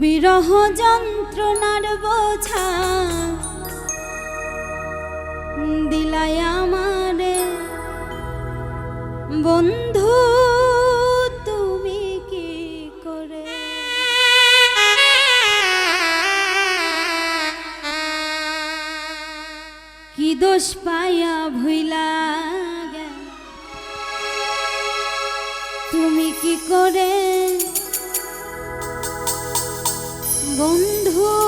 বিরহ যন্ত্রণার বোঝা। দিলাই আমারে, বন্ধু, তুমি কি করে? কি দোষ পাইয়া ভুইলা তুমি কি করে বন্ধু